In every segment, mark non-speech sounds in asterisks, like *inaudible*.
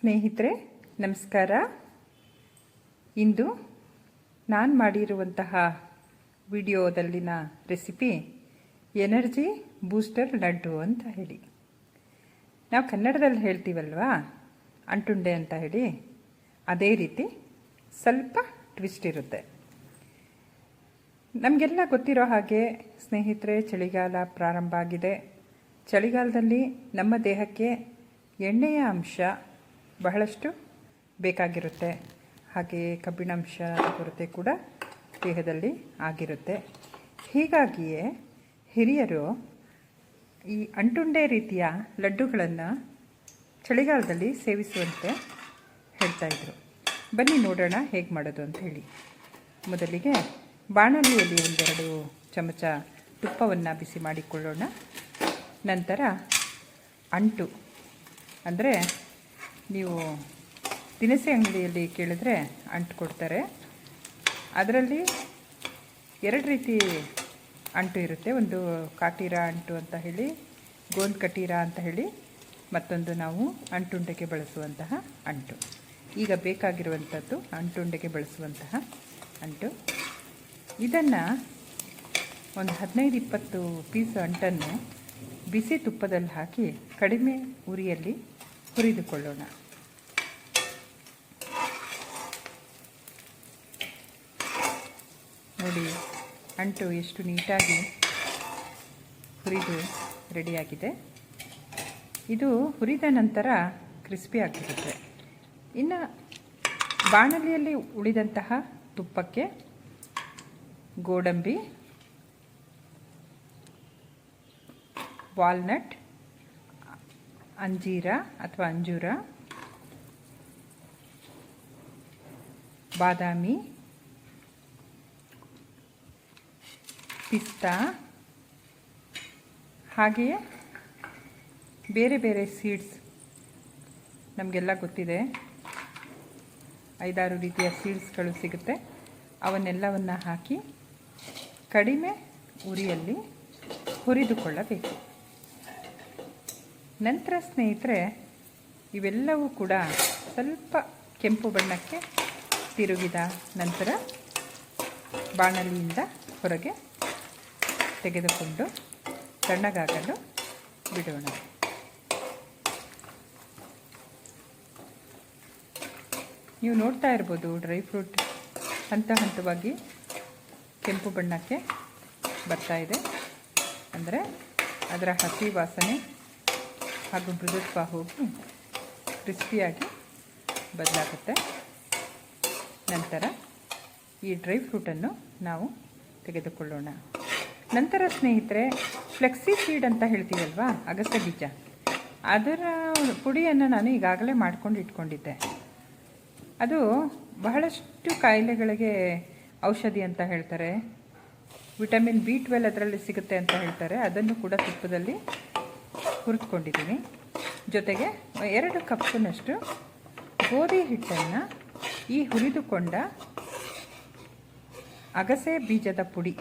ಸ್ನೇಹಿತರೆ, ನಮಸ್ಕಾರ. ಇಂದು ನಾನು ಮಾಡಿರುವಂತಹ ವಿಡಿಯೋದಲ್ಲಿನ ರೆಸಿಪಿ ಎನರ್ಜಿ ಬೂಸ್ಟರ್ ಲಡ್ಡು ಅಂತ ಹೇಳಿ. ನಾವು ಕನ್ನಡದಲ್ಲಿ ಹೇಳ್ತೀವಲ್ವಾ? ಅಂಟುಂಡೆ ಅಂತ ಹೇಳಿ. ಅದೇ ರೀತಿ ಸ್ವಲ್ಪ ಟ್ವಿಸ್ಟ್ ಇರುತ್ತೆ. ನಮಗೆಲ್ಲ ಗೊತ್ತಿರೋ ಹಾಗೆ ಸ್ನೇಹಿತರೆ, ಚಳಿಗಾಲ ಪ್ರಾರಂಭ ಆಗಿದೆ. ಚಳಿಗಾಲದಲ್ಲಿ ನಮ್ಮ ದೇಹಕ್ಕೆ ಎಣ್ಣೆಯ ಅಂಶ ಬಹಳಷ್ಟು ಬೇಕಾಗಿರುತ್ತೆ. ಹಾಗೆ ಕಬ್ಬಿಣಾಂಶ ಕೊರತೆ ಕೂಡ ದೇಹದಲ್ಲಿ ಆಗಿರುತ್ತೆ. ಹೀಗಾಗಿಯೇ ಹಿರಿಯರು ಈ ಅಂಟುಂಡೆ ರೀತಿಯ ಲಡ್ಡುಗಳನ್ನು ಚಳಿಗಾಲದಲ್ಲಿ ಸೇವಿಸುವಂತೆ ಹೇಳ್ತಾಯಿದ್ರು ಬನ್ನಿ ನೋಡೋಣ ಹೇಗೆ ಮಾಡೋದು ಅಂತ ಹೇಳಿ. ಮೊದಲಿಗೆ ಬಾಣಲಿಯಲ್ಲಿ ಒಂದೆರಡು ಚಮಚ ತುಪ್ಪವನ್ನು ಬಿಸಿ ಮಾಡಿಕೊಳ್ಳೋಣ. ನಂತರ ಅಂಟು. ಅಂದರೆ ನೀವು ದಿನಸಿ ಅಂಗಡಿಯಲ್ಲಿ ಕೇಳಿದ್ರೆ ಅಂಟು ಕೊಡ್ತಾರೆ ಅದರಲ್ಲಿ ಎರಡು ರೀತಿ ಅಂಟು ಇರುತ್ತೆ. ಒಂದು ಕಾಟೀರ ಅಂಟು ಅಂತ ಹೇಳಿ, ಗೋಂದ್ ಕಟೀರ ಅಂತ ಹೇಳಿ, ಮತ್ತೊಂದು ನಾವು ಅಂಟುಂಡೆಗೆ ಬಳಸುವಂತಹ ಅಂಟು. ಈಗ ಬೇಕಾಗಿರುವಂಥದ್ದು ಅಂಟುಂಡೆಗೆ ಬಳಸುವಂತಹ ಅಂಟು. ಇದನ್ನು ಒಂದು ಹದಿನೈದು ಇಪ್ಪತ್ತು ಪೀಸ್ ಅಂಟನ್ನು ಬಿಸಿ ತುಪ್ಪದಲ್ಲಿ ಹಾಕಿ ಕಡಿಮೆ ಉರಿಯಲ್ಲಿ ಹುರಿದುಕೊಳ್ಳೋಣ ನೋಡಿ, ಅಂಟು ಎಷ್ಟು ನೀಟಾಗಿ ಹುರಿದು ರೆಡಿಯಾಗಿದೆ. ಇದು ಹುರಿದ ನಂತರ ಕ್ರಿಸ್ಪಿ ಆಗಿರುತ್ತೆ ಇನ್ನು ಬಾಣಲಿಯಲ್ಲಿ ಉಳಿದಂತಹ ತುಪ್ಪಕ್ಕೆ ಗೋಡಂಬಿ, ವಾಲ್ನಟ್ ಅಂಜೀರ ಅಥವಾ ಅಂಜೂರ. ಬಾದಾಮಿ. ಪಿಸ್ತಾ. ಹಾಗೆಯೇ ಬೇರೆ ಬೇರೆ ಸೀಡ್ಸ್ ನಮಗೆಲ್ಲ ಗೊತ್ತಿದೆ. ಐದಾರು ರೀತಿಯ ಸೀಡ್ಸ್ಗಳು ಸಿಗುತ್ತೆ. ಅವನ್ನೆಲ್ಲವನ್ನು ಹಾಕಿ ಕಡಿಮೆ ಉರಿಯಲ್ಲಿ ಹುರಿದುಕೊಳ್ಳಬೇಕು. ನಂತರ ಸ್ನೇಹಿತರೆ, ಇವೆಲ್ಲವೂ ಕೂಡ ಸ್ವಲ್ಪ ಕೆಂಪು ಬಣ್ಣಕ್ಕೆ ತಿರುಗಿದ ನಂತರ ಬಾಣಲಿಯಿಂದ ಹೊರಗೆ ತೆಗೆದುಕೊಂಡು ತಣ್ಣಗಾಗಲು ಬಿಡೋಣ. ನೀವು ನೋಡ್ತಾ ಇರ್ಬೋದು ಡ್ರೈ ಫ್ರೂಟ್ ಹಂತ ಹಂತವಾಗಿ ಕೆಂಪು ಬಣ್ಣಕ್ಕೆ ಬರ್ತಾ ಇದೆ. ಅಂದರೆ ಅದರ ಹಸಿ ವಾಸನೆ ಹಾಗೂ ಮೃದುತ್ವ ಹೋಗಿ ಕ್ರಿಸ್ಪಿಯಾಗಿ ಬದಲಾಗುತ್ತೆ. ನಂತರ ಈ ಡ್ರೈ ಫ್ರೂಟನ್ನು ನಾವು ತೆಗೆದುಕೊಳ್ಳೋಣ. ನಂತರ ಸ್ನೇಹಿತರೆ, ಫ್ಲೆಕ್ಸಿ ಸೀಡ್ ಅಂತ ಹೇಳ್ತೀವಲ್ವಾ? ಅಗಸೆ ಬೀಜ. ಅದರ ಪುಡಿಯನ್ನು ನಾನು ಈಗಾಗಲೇ ಮಾಡ್ಕೊಂಡು ಇಟ್ಕೊಂಡಿದ್ದೆ. ಅದು ಬಹಳಷ್ಟು ಕಾಯಿಲೆಗಳಿಗೆ ಔಷಧಿ ಅಂತ ಹೇಳ್ತಾರೆ. ವಿಟಮಿನ್ ಬಿ ಟ್ವೆಲ್ ಅದರಲ್ಲಿ ಸಿಗುತ್ತೆ ಅಂತ ಹೇಳ್ತಾರೆ. ಅದನ್ನು ಕೂಡ ತುಪ್ಪದಲ್ಲಿ ಹುರಿದುಕೊಂಡಿದ್ದೀನಿ ಜೊತೆಗೆ ಎರಡು ಕಪ್ಪಿನಷ್ಟು ಗೋಧಿ ಹಿಟ್ಟನ್ನು ಈ ಹುರಿದುಕೊಂಡ ಅಗಸೆ ಬೀಜದ ಪುಡಿ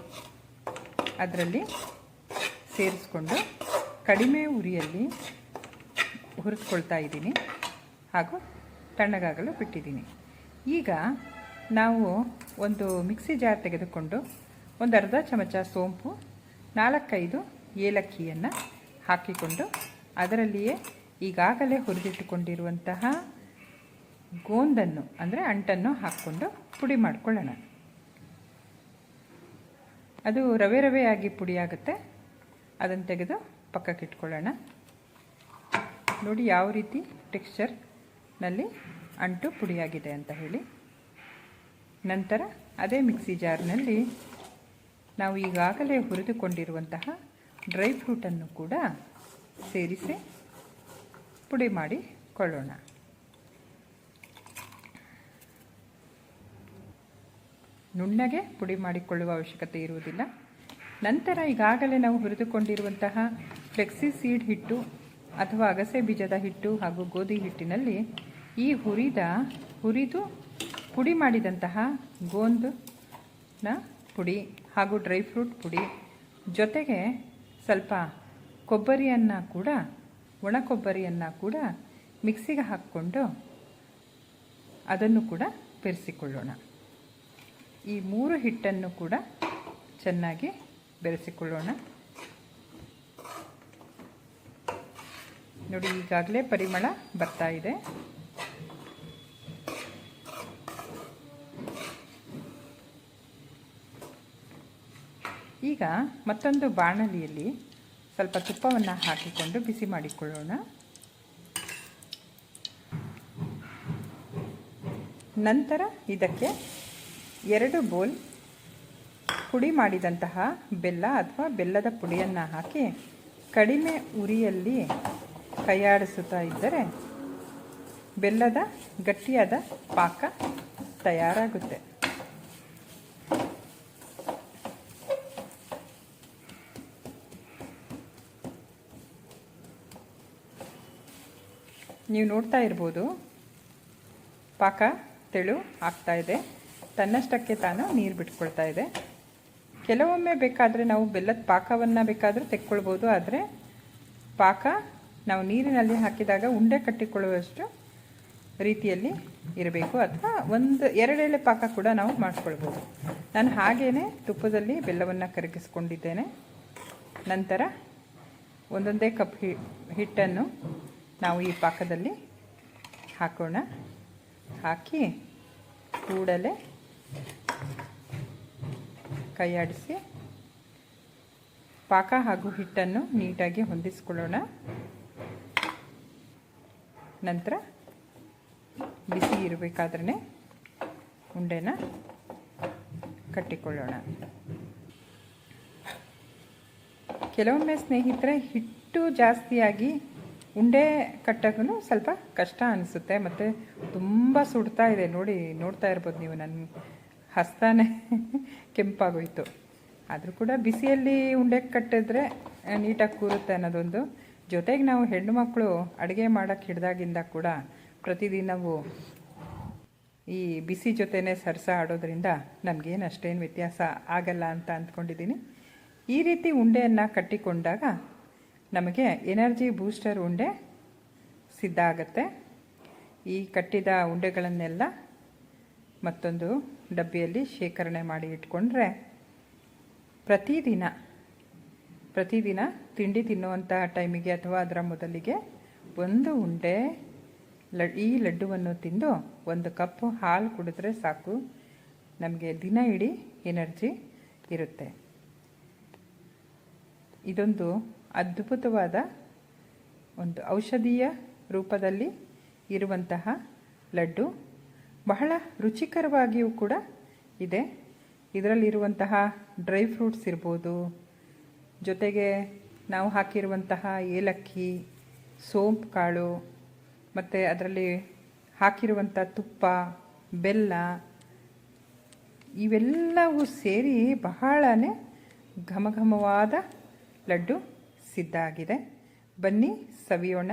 ಅದರಲ್ಲಿ ಸೇರಿಸ್ಕೊಂಡು ಕಡಿಮೆ ಉರಿಯಲ್ಲಿ ಹುರಿದುಕೊಳ್ತಾ ಇದ್ದೀನಿ ಹಾಗೂ ತಣ್ಣಗಾಗಲು ಬಿಟ್ಟಿದ್ದೀನಿ. ಈಗ ನಾವು ಒಂದು ಮಿಕ್ಸಿ ಜಾರ್ ತೆಗೆದುಕೊಂಡು ಒಂದು ಅರ್ಧ ಚಮಚ ಸೋಂಪು, ನಾಲ್ಕೈದು ಏಲಕ್ಕಿಯನ್ನು ಹಾಕಿಕೊಂಡು ಅದರಲ್ಲಿಯೇ ಈಗಾಗಲೇ ಹುರಿದಿಟ್ಟುಕೊಂಡಿರುವಂತಹ ಗೋಂದನ್ನು, ಅಂದರೆ ಅಂಟನ್ನು ಹಾಕ್ಕೊಂಡು ಪುಡಿ ಮಾಡಿಕೊಳ್ಳೋಣ. ಅದು ರವೆ ರವೆಯಾಗಿ ಪುಡಿಯಾಗುತ್ತೆ ಅದನ್ನು ತೆಗೆದು ಪಕ್ಕಕ್ಕೆ ಇಟ್ಕೊಳ್ಳೋಣ. ನೋಡಿ ಯಾವ ರೀತಿ ಟೆಕ್ಸ್ಚರ್ನಲ್ಲಿ ಅಂಟು ಪುಡಿಯಾಗಿದೆ ಅಂತ ಹೇಳಿ. ನಂತರ ಅದೇ ಮಿಕ್ಸಿ ಜಾರ್ನಲ್ಲಿ ನಾವು ಈಗಾಗಲೇ ಹುರಿದುಕೊಂಡಿರುವಂತಹ ಡ್ರೈ ಫ್ರೂಟನ್ನು ಕೂಡ ಸೇರಿಸಿ ಪುಡಿ ಮಾಡಿಕೊಳ್ಳೋಣ ನುಣ್ಣಗೆ ಪುಡಿ ಮಾಡಿಕೊಳ್ಳುವ ಅವಶ್ಯಕತೆ ಇರುವುದಿಲ್ಲ. ನಂತರ ಈಗಾಗಲೇ ನಾವು ಹುರಿದುಕೊಂಡಿರುವಂತಹ ಫ್ಲೆಕ್ಸಿ ಸೀಡ್ ಹಿಟ್ಟು ಅಥವಾ ಅಗಸೆ ಬೀಜದ ಹಿಟ್ಟು ಹಾಗೂ ಗೋಧಿ ಹಿಟ್ಟಿನಲ್ಲಿ ಈ ಹುರಿದ, ಹುರಿದು ಪುಡಿ ಮಾಡಿದಂತಹ ಗೋಂದನ ಪುಡಿ ಹಾಗೂ ಡ್ರೈ ಫ್ರೂಟ್ ಪುಡಿ ಜೊತೆಗೆ ಸ್ವಲ್ಪ ಕೊಬ್ಬರಿಯನ್ನು ಕೂಡ, ಒಣ ಕೊಬ್ಬರಿಯನ್ನು ಕೂಡ ಮಿಕ್ಸಿಗೆ ಹಾಕ್ಕೊಂಡು ಅದನ್ನು ಕೂಡ ಬೆರೆಸಿಕೊಳ್ಳೋಣ. ಈ ಮೂರು ಹಿಟ್ಟನ್ನು ಕೂಡ ಚೆನ್ನಾಗಿ ಬೆರೆಸಿಕೊಳ್ಳೋಣ. ನೋಡಿ, ಈಗಾಗಲೇ ಪರಿಮಳ ಬರ್ತಾ ಇದೆ. ಈಗ ಮತ್ತೊಂದು ಬಾಣಲಿಯಲ್ಲಿ ಸ್ವಲ್ಪ ತುಪ್ಪವನ್ನು ಹಾಕಿಕೊಂಡು ಬಿಸಿ ಮಾಡಿಕೊಳ್ಳೋಣ. ನಂತರ ಇದಕ್ಕೆ ಎರಡು ಬೋಲ್ ಪುಡಿ ಮಾಡಿದಂತಹ ಬೆಲ್ಲ ಅಥವಾ ಬೆಲ್ಲದ ಪುಡಿಯನ್ನು ಹಾಕಿ ಕಡಿಮೆ ಉರಿಯಲ್ಲಿ ಕೈಯಾಡಿಸುತ್ತಾ ಇದ್ದರೆ ಬೆಲ್ಲದ ಗಟ್ಟಿಯಾದ ಪಾಕ ತಯಾರಾಗುತ್ತೆ. ನೀವು ನೋಡ್ತಾ ಇರ್ಬೋದು. ಪಾಕ, ತೆಳು ಆಗ್ತಾ ಇದೆ. ತನ್ನಷ್ಟಕ್ಕೆ ತಾನು ನೀರು ಬಿಟ್ಕೊಳ್ತಾ ಇದೆ. ಕೆಲವೊಮ್ಮೆ ಬೇಕಾದರೆ ನಾವು ಬೆಲ್ಲದ ಪಾಕವನ್ನು ಬೇಕಾದರೂ ತೆಕ್ಕೊಳ್ಬೋದು, ಆದರೆ ಪಾಕ ನಾವು ನೀರಿನಲ್ಲಿ ಹಾಕಿದಾಗ ಉಂಡೆ ಕಟ್ಟಿಕೊಳ್ಳುವಷ್ಟು ರೀತಿಯಲ್ಲಿ ಇರಬೇಕು, ಅಥವಾ ಒಂದು ಎರಡೆಳೆ ಪಾಕ ಕೂಡ ನಾವು ಮಾಡಿಕೊಳ್ಬೋದು. ನಾನು ಹಾಗೇ ತುಪ್ಪದಲ್ಲಿ ಬೆಲ್ಲವನ್ನು ಕರಗಿಸ್ಕೊಂಡಿದ್ದೇನೆ. ನಂತರ ಒಂದೊಂದೇ ಕಪ್ ಹಿಟ್ಟನ್ನು ನಾವು ಈ ಪಾಕದಲ್ಲಿ ಹಾಕೋಣ. ಹಾಕಿ ಕೂಡಲೇ ಕೈಯಾಡಿಸಿ. ಪಾಕ ಹಾಗೂ ಹಿಟ್ಟನ್ನು ನೀಟಾಗಿ ಹೊಂದಿಸ್ಕೊಳ್ಳೋಣ. ನಂತರ ಬಿಸಿ ಇರಬೇಕಾದ್ರೆ ಉಂಡೆನ ಕಟ್ಟಿಕೊಳ್ಳೋಣ. ಕೆಲವೊಮ್ಮೆ ಸ್ನೇಹಿತರೆ, ಹಿಟ್ಟು ಜಾಸ್ತಿಯಾಗಿ ಉಂಡೆ ಕಟ್ಟೋಕ್ಕೂ ಸ್ವಲ್ಪ ಕಷ್ಟ ಅನಿಸುತ್ತೆ, ಮತ್ತು ತುಂಬ ಸುಡ್ತಾ ಇದೆ. ನೋಡಿ, ನೋಡ್ತಾ ಇರ್ಬೋದು ನೀವು ನನ್ನ ಹಸ್ತಾನೆ *laughs* ಕೆಂಪಾಗೋಯಿತು. ಆದರೂ ಕೂಡ ಬಿಸಿಯಲ್ಲಿ ಉಂಡೆ ಕಟ್ಟಿದ್ರೆ ನೀಟಾಗಿ ಕೂರುತ್ತೆ ಅನ್ನೋದೊಂದು. ಜೊತೆಗೆ ನಾವು ಹೆಣ್ಣು ಮಕ್ಕಳು ಅಡುಗೆ ಮಾಡೋಕ್ಕೆ ಹಿಡ್ದಾಗಿಂದ ಕೂಡ ಪ್ರತಿದಿನವೂ ಈ ಬಿಸಿ ಜೊತೆನೇ ಸರಸ ಆಡೋದ್ರಿಂದ ನಮಗೇನು ಅಷ್ಟೇನು ವ್ಯತ್ಯಾಸ ಆಗಲ್ಲ ಅಂತ ಅಂದ್ಕೊಂಡಿದ್ದೀನಿ. ಈ ರೀತಿ ಉಂಡೆಯನ್ನು ಕಟ್ಟಿಕೊಂಡಾಗ ನಮಗೆ ಎನರ್ಜಿ ಬೂಸ್ಟರ್ ಉಂಡೆ ಸಿದ್ಧ ಆಗುತ್ತೆ. ಈ ಕಟ್ಟಿದ ಉಂಡೆಗಳನ್ನೆಲ್ಲ ಮತ್ತೊಂದು ಡಬ್ಬಿಯಲ್ಲಿ ಶೇಖರಣೆ ಮಾಡಿ ಇಟ್ಕೊಂಡ್ರೆ ಪ್ರತಿದಿನ ಪ್ರತಿದಿನ ತಿಂಡಿ ತಿನ್ನುವಂಥ ಟೈಮಿಗೆ ಅಥವಾ ಅದರ ಮೊದಲಿಗೆ ಒಂದು ಉಂಡೆ ಲ, ಈ ಲಡ್ಡುವನ್ನು ತಿಂದು ಒಂದು ಕಪ್ಪು ಹಾಲು ಕುಡಿದ್ರೆ ಸಾಕು. ನಮಗೆ ದಿನ ಇಡೀ ಎನರ್ಜಿ ಇರುತ್ತೆ. ಇದೊಂದು ಅದ್ಭುತವಾದ ಒಂದು ಔಷಧೀಯ ರೂಪದಲ್ಲಿ ಇರುವಂತಹ ಲಡ್ಡು. ಬಹಳ ರುಚಿಕರವಾಗಿಯೂ ಕೂಡ ಇದೆ. ಇದರಲ್ಲಿರುವಂತಹ ಡ್ರೈ ಫ್ರೂಟ್ಸ್ ಇರ್ಬೋದು. ಜೊತೆಗೆ ನಾವು ಹಾಕಿರುವಂತಹ ಏಲಕ್ಕಿ, ಸೋಂಪು ಕಾಳು, ಮತ್ತು ಅದರಲ್ಲಿ ಹಾಕಿರುವಂಥ ತುಪ್ಪ, ಬೆಲ್ಲ, ಇವೆಲ್ಲವೂ ಸೇರಿ ಬಹಳನೇ ಘಮಘಮವಾದ ಲಡ್ಡು. ಸಿದ್ಧ ಆಗಿದೆ ಬನ್ನಿ ಸವಿಯೋಣ.